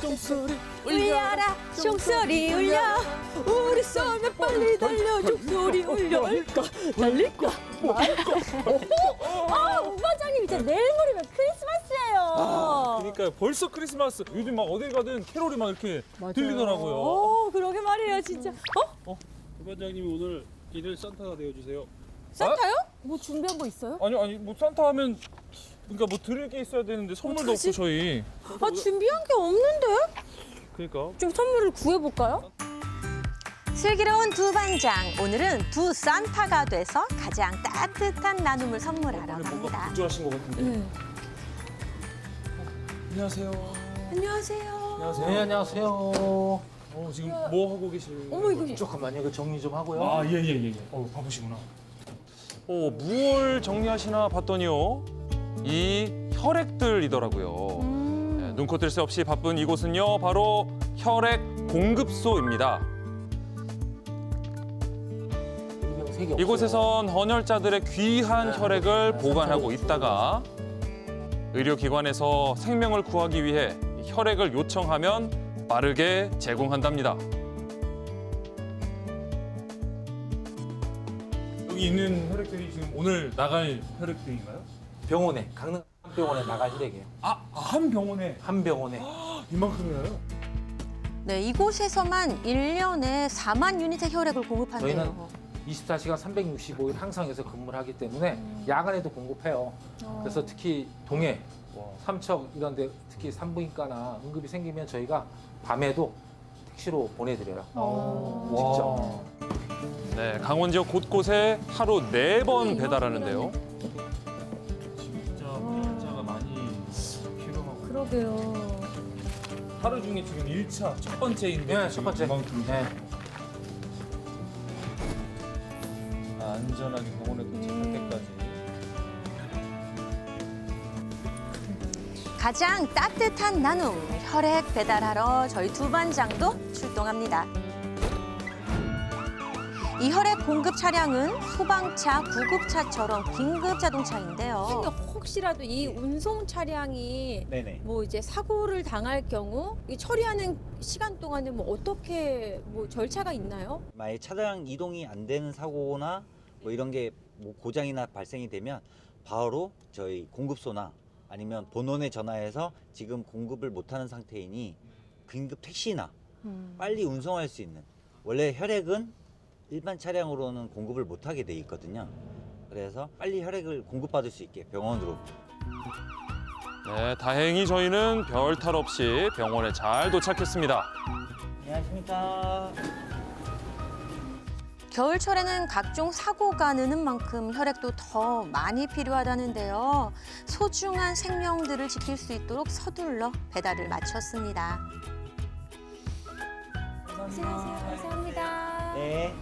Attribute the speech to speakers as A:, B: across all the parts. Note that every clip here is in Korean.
A: 종소리
B: 울려라 종소리 울려. 우리 썰매 빨리 달려 종소리 울려. 올까? 달릴까? 말까? 아 부반장님 이제 내일 모레면 크리스마스예요.
A: 그러니까 벌써 크리스마스. 요즘 막 어딜 가든 캐롤이 막 이렇게 들리더라고요.
B: 오 그러게 말이에요 진짜. 어?
C: 부반장님이 오늘 일일 산타가 되어주세요.
B: 산타요? 뭐 준비한 거 있어요?
A: 아니 아니 뭐 산타 하면 그러니까 뭐 드릴 게 있어야 되는데 선물도
B: 어떡하지?
A: 없고 저희
B: 아 준비한 게 없는데
A: 그러니까
B: 좀 선물을 구해볼까요?
D: 슬기로운 두 반장 오늘은 두 산타가 돼서 가장 따뜻한 나눔을 선물하러
A: 뭔가
D: 갑니다.
A: 걱정하신 것 같은데
B: 네
A: 안녕하세요
B: 안녕하세요
A: 안녕하세요
E: 네, 안녕하세요.
A: 어, 지금 뭐 하고 계실
B: 어머 이거
E: 잠깐만요. 이거 정리 좀 하고요.
A: 아, 예, 예, 예. 예. 어, 바쁘시구나. 어, 무얼 정리하시나 봤더니요. 이 혈액들이더라고요.
B: 음.
A: 네, 눈코 뜰 새 없이 바쁜 이곳은요. 바로 혈액 공급소입니다. 이곳에선 헌혈자들의 귀한
E: 네,
A: 혈액을
E: 네,
A: 보관하고 있다가 의료기관에서 생명을 구하기 위해 혈액을 요청하면 빠르게 제공한답니다. 여기 있는 혈액들이 지금 오늘 나갈 혈액들인가요?
E: 병원에 강릉 병원에 나갈 혈액이에요.
A: 아, 한 병원에
E: 한 병원에
A: 이만큼이나요?
D: 네, 이곳에서만 일년에 4만 유닛의 혈액을 공급한대요.
E: 저희는 24시간 365일 항상 여기서 근무를 하기 때문에 야간에도 공급해요. 그래서 특히 동해, 삼척 이런 데 특히 산부인과나 응급이 생기면 저희가 밤에도 택시로 보내드려요. 직접.
A: 네, 강원 지역 곳곳에 하루 네 번 배달하는데요.
B: 그러게요
A: 하루 중에 지금 1차 첫 번째인데
E: 네, 첫 번째.
A: 이만큼
E: 네.
A: 아, 안전하게 병원에 도착할 때까지
D: 가장 따뜻한 나눔 혈액 배달하러 저희 두 반장도 출동합니다. 이 혈액 공급 차량은 소방차, 구급차처럼 긴급 자동차인데요.
B: 혹시라도 이 운송 차량이
F: 네네.
B: 뭐 이제 사고를 당할 경우 이 처리하는 시간 동안에 뭐 어떻게 뭐 절차가 있나요?
F: 만약 차량 이동이 안 되는 사고나 뭐 이런 게 뭐 고장이나 발생이 되면 바로 저희 공급소나 아니면 본원에 전화해서 지금 공급을 못하는 상태이니 긴급 택시나 빨리 운송할 수 있는 원래 혈액은 일반 차량으로는 공급을 못하게 돼 있거든요. 그래서 빨리 혈액을 공급받을 수 있게 병원으로
A: 네, 다행히 저희는 별 탈 없이 병원에 잘 도착했습니다.
F: 안녕하십니까.
D: 겨울철에는 각종 사고가 느는 만큼 혈액도 더 많이 필요하다는데요. 소중한 생명들을 지킬 수 있도록 서둘러 배달을 마쳤습니다.
B: 고생하세요. 감사합니다.
F: 네.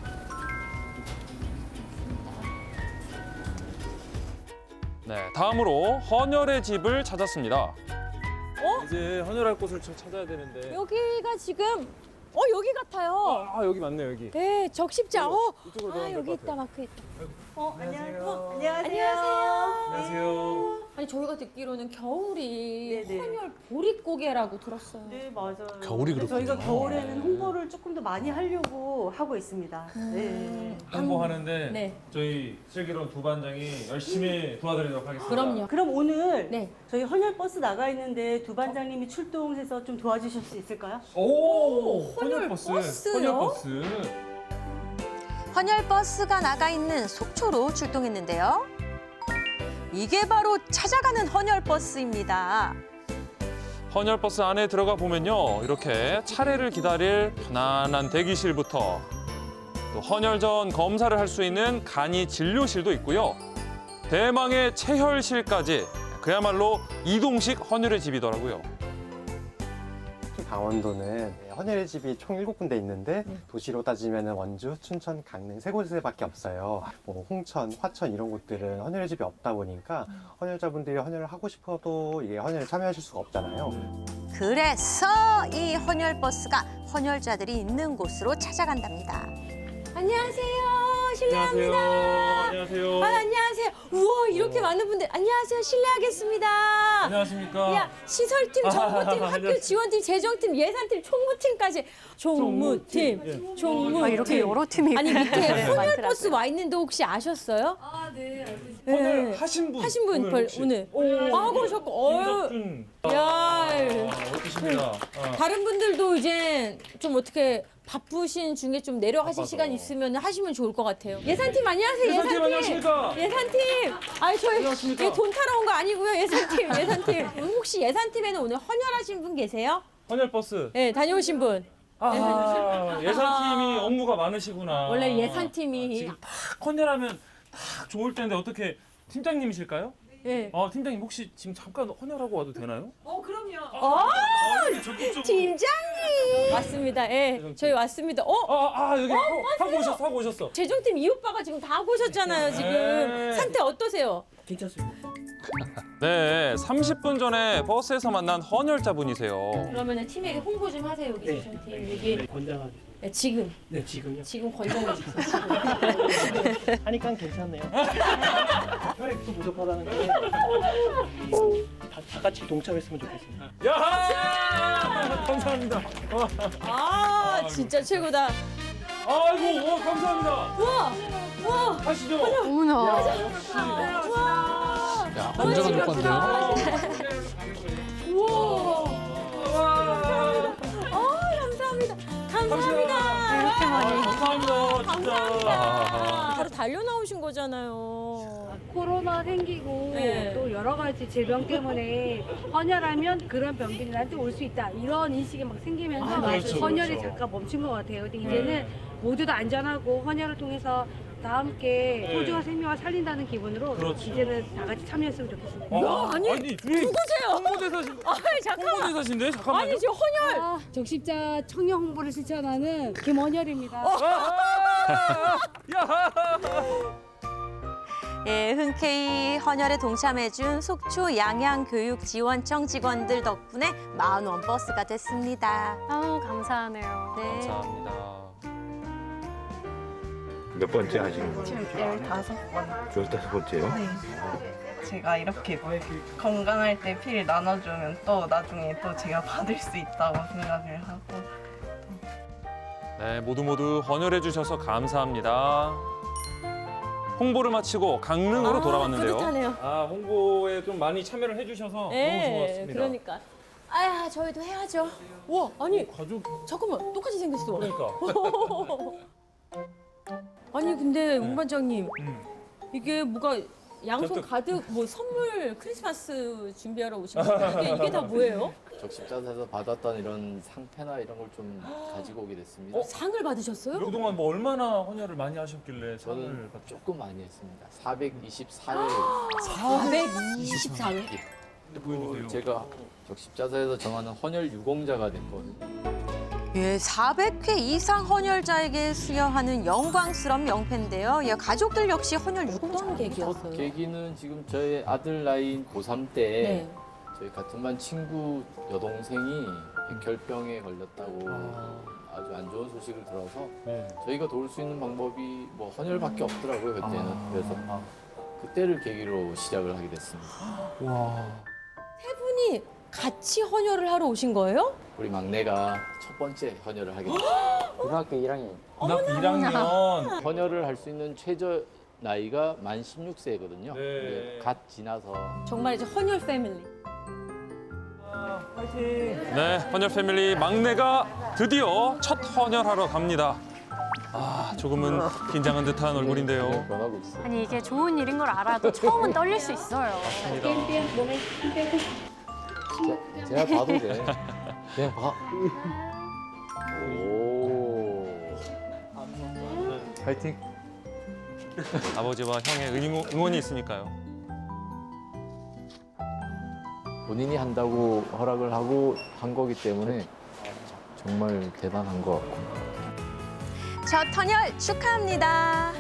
A: 네, 다음으로 헌혈의 집을 찾았습니다.
B: 어?
A: 이제 헌혈할 곳을 좀 찾아야 되는데.
B: 여기가 지금 어 여기 같아요.
A: 아, 여기 맞네요, 여기.
B: 네, 적십자. 어.
A: 이쪽으로
B: 아
A: 들어가면
B: 여기 있다
A: 같아요.
B: 마크 있다.
A: 안녕하세요.
B: 안녕하세요.
A: 안녕하세요.
B: 아니 저희가 듣기로는 겨울이
G: 네네.
B: 헌혈 보릿고개라고 들었어요.
G: 네 맞아요.
E: 겨울이
G: 근데 저희가
E: 그렇군요.
G: 겨울에는 홍보를 조금 더 많이 하려고 하고 있습니다. 네.
A: 홍보하는데
B: 네.
A: 저희 슬기로운 두 반장이 열심히 도와드리도록 하겠습니다.
B: 그럼요.
G: 그럼 오늘
B: 네.
G: 저희 헌혈 버스 나가 있는데 두 반장님이 출동해서 좀 도와주실 수 있을까요?
A: 오,
B: 헌혈 버스요?
A: 헌혈 버스.
D: 헌혈 버스가 나가 있는 속초로 출동했는데요. 이게 바로 찾아가는 헌혈 버스입니다.
A: 헌혈 버스 안에 들어가 보면요. 이렇게 차례를 기다릴 편안한 대기실부터 또 헌혈 전 검사를 할 수 있는 간이 진료실도 있고요. 대망의 체혈실까지 그야말로 이동식 헌혈의 집이더라고요.
H: 강원도는 헌혈의 집이 총 일곱 군데 있는데 도시로 따지면 원주, 춘천, 강릉 세 곳에밖에 없어요. 뭐 홍천, 화천 이런 곳들은 헌혈의 집이 없다 보니까 헌혈자분들이 헌혈을 하고 싶어도 이게 헌혈에 참여하실 수가 없잖아요.
D: 그래서 이 헌혈 버스가 헌혈자들이 있는 곳으로 찾아간답니다.
B: 안녕하세요. 실례합니다.
A: 안녕하세요.
B: 아, 안녕하세요. 우와, 이렇게 많은 분들. 안녕하세요. 실례하겠습니다.
A: 안녕하십니까.
B: 야 시설팀, 정보팀, 학교 지원팀, 재정팀, 예산팀, 총무팀까지 총무팀, 총무팀.
D: 아, 이렇게 여러 팀이
B: 아니 밑에 혼혈
D: 많더라고요.
B: 버스 와 있는데 혹시 아셨어요? 아 네.
A: 오늘 하신 분.
B: 하신 분
A: 오늘
B: 벌-
A: 혹시?
B: 오늘 오, 하고 오셨고 어유
A: 김덕준.
B: 야
A: 아, 어떠십니까? 아.
B: 다른 분들도 이제 좀 어떻게 바쁘신 중에 좀 내려가실
A: 바빠서.
B: 시간 있으면 하시면 좋을 것 같아요. 예산팀 안녕하세요.
A: 예산팀 안녕하십니까?
B: 예산팀. 아니 저희
A: 안녕하십니까?
B: 이게 돈 타러 온 거 아니고요. 예산팀. 예산팀. 혹시 예산팀에는 오늘 헌혈하신 분 계세요?
A: 헌혈 버스.
B: 네, 다녀오신 분.
A: 아, 예산팀이 업무가 많으시구나.
B: 원래 예산팀이
A: 지금 딱 헌혈하면 딱 좋을 텐데 어떻게 팀장님이실까요?
B: 예.
A: 아, 팀장님 혹시 지금 잠깐 헌혈하고 와도 되나요?
B: 어,
A: 아, 이렇게 적극적으로.
B: 팀장님. 맞습니다. 예. 저희 왔습니다. 어?
A: 아, 아, 여기 하고, 하고 오셨어, 하고 오셨어.
B: 재정팀 이 오빠가 지금 다 하고 오셨잖아요, 지금.
A: 네.
B: 상태 어떠세요?
A: 네, 30분 전에 버스에서 만난 헌혈자분이세요.
B: 그러면 팀에게 홍보 좀 하세요, 여기 재정팀. 여기.
I: 권장하죠.
B: 네, 지금.
I: 네, 지금요.
B: 지금 권장해 주세요.
I: 하니까 괜찮네요. 혈액도 부족하다는 게 다, 다 같이 동참했으면 좋겠습니다.
A: 야! 감사합니다.
B: 아, 진짜 최고다.
A: 아이고, 어, 감사합니다.
B: 우와! 우와!
A: 하시죠.
D: 어머나.
B: 우와!
J: 야, 건강한 오빠인데요?
B: 우와! 어, 감사합니다. 감사합니다.
D: 이렇게 많이.
A: 감사합니다, 진짜.
B: 감사합니다. 달려 나오신 거잖아요.
K: 코로나 생기고
B: 네.
K: 또 여러 가지 질병 때문에 헌혈하면 그런 병들이 나한테 올 수 있다 이런 인식이 막 생기면서
A: 아, 그렇죠,
K: 헌혈이
A: 그렇죠.
K: 잠깐 멈춘 것 같아요. 근데 이제는 모두 다 안전하고 헌혈을 통해서 다 함께
A: 네.
K: 소중한 생명을 살린다는 기분으로
A: 그렇죠.
K: 이제는 다 같이 참여했으면 좋겠습니다.
A: 어,
B: 아니,
A: 둘이
B: 누구세요?
A: 홍보대사신,
B: 아, 잠깐만.
A: 홍보대사신데? 잠깐만요.
B: 아니, 저 헌혈.
K: 아, 적십자 청년 홍보를 실천하는 김헌혈입니다.
D: 예, 흔쾌히 헌혈에 동참해준 속초 양양교육지원청 직원들 덕분에 만원 버스가 됐습니다.
K: 아우 감사하네요.
D: 네.
A: 감사합니다.
L: 몇 번째 하시는 거예요?
M: 지금 15번.
L: 15번째요?
M: 네. 제가 이렇게 건강할 때 피를 나눠주면 또 나중에 또 제가 받을 수 있다고 생각을 하고
A: 네, 모두 모두 헌혈해 주셔서 감사합니다. 홍보를 마치고 강릉으로
B: 아,
A: 돌아왔는데요.
B: 뿌듯하네요.
A: 아, 홍보에 좀 많이 참여를 해 주셔서
B: 네, 그러니까. 아야, 저희도 해야죠. 와, 아니,
A: 가족
B: 잠깐만, 똑같이 생겼어.
A: 그러니까.
B: 아니 근데 웅 반장님
A: 음.
B: 이게 뭐가 양손. 가득 뭐 선물 크리스마스 준비하러 오신 거예요? 이게, 이게 다 뭐예요?
J: 적십자에서 받았던 이런 상패나 이런 걸 좀 가지고 오게 됐습니다.
B: 상을 받으셨어요?
A: 그동안 뭐 얼마나 헌혈을 많이 하셨길래 상을
J: 저는
A: 받죠?
J: 조금 많이 했습니다. 424일
B: 네, 424회?
A: 보여주세요.
J: 제가 적십자에서 정하는 헌혈 유공자가 됐거든요.
D: 예, 400회 이상 헌혈자에게 수여하는 영광스러운 명패인데요. 예, 가족들 역시 헌혈
B: 어떤
D: 유공자.
B: 계기였어요?
J: 계기는 지금 저희 아들 나이인 고3 때
B: 네.
J: 저희 같은 반 친구 여동생이 백혈병에 걸렸다고 아주 안 좋은 소식을 들어서
A: 네.
J: 저희가 도울 수 있는 방법이 뭐 헌혈밖에 없더라고요 그때는
A: 아.
J: 그래서 그때를 계기로 시작을 하게 됐습니다.
A: 와.
B: 세 분이 같이 헌혈을 하러 오신 거예요?
J: 우리 막내가 첫 번째 헌혈을 하게 됐습니다.
I: 고등학교 1학년.
A: 고등학교 1학년.
J: 헌혈을 할 수 있는 최저 나이가 만 16세거든요.
A: 네.
J: 갓 지나서
B: 정말 이제 헌혈 패밀리.
A: 네, 헌혈 패밀리 막내가 드디어 첫 헌혈하러 갑니다. 아, 조금은 긴장한 듯한 얼굴인데요.
J: 변하고 있어요.
K: 아니 이게 좋은 일인 걸 알아도 처음은 떨릴 수 있어요.
J: 제가 봐도 돼. 그냥 봐. 오.
A: 파이팅. 아버지와 형의 응원, 응원이 있으니까요.
J: 본인이 한다고 허락을 하고 한 거기 때문에 정말 대단한 것 같고.
D: 첫 헌혈 축하합니다.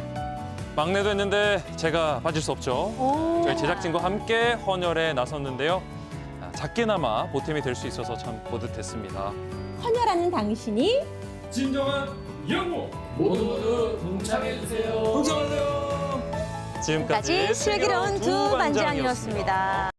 A: 막내도 했는데 제가 빠질 수 없죠. 저희 제작진과 함께 헌혈에 나섰는데요. 아, 작게나마 보탬이 될 수 있어서 참 뿌듯했습니다.
B: 헌혈하는 당신이
A: 진정한 영웅
J: 모두 모두 동참해 주세요.
A: 동참하세요. 지금까지
D: 까지 슬기로운 두 반장이었습니다.